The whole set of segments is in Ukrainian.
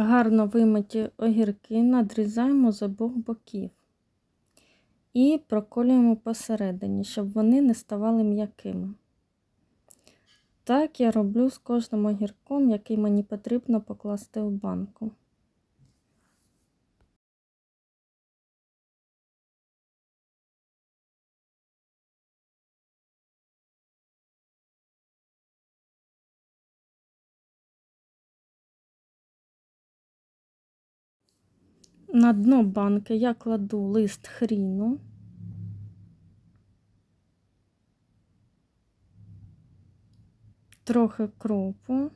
Гарно вимиті огірки надрізаємо з обох боків і проколюємо посередині, щоб вони не ставали м'якими. Так я роблю з кожним огірком, який мені потрібно покласти в банку. На дно банки я кладу лист хріну. Трохи кропу.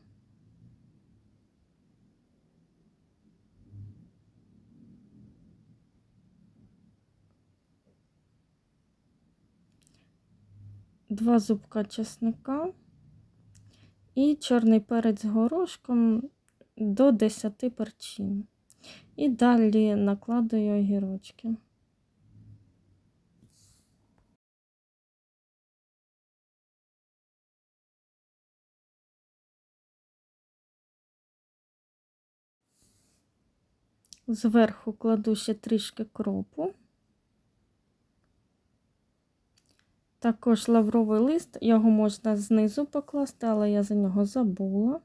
Два зубка чесника і чорний перець з горошком до 10 перчин. І далі накладую огірочки. Зверху кладу ще трішки кропу. Також лавровий лист, його можна знизу покласти, але я за нього забула.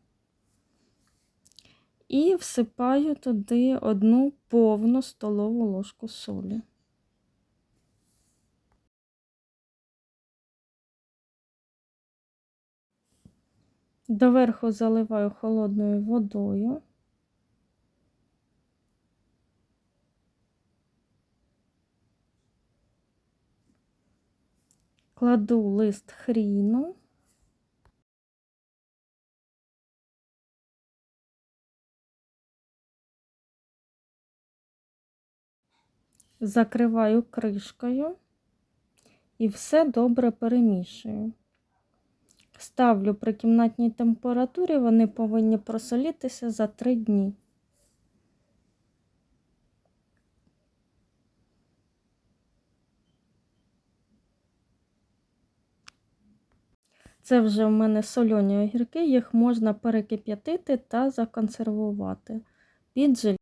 І всипаю туди одну повну столову ложку солі. Доверху заливаю холодною водою. Кладу лист хріну. Закриваю кришкою і все добре перемішую. Ставлю при кімнатній температурі, вони повинні просолітися за 3 дні. Це вже в мене сольоні огірки, їх можна перекип'ятити та законсервувати під.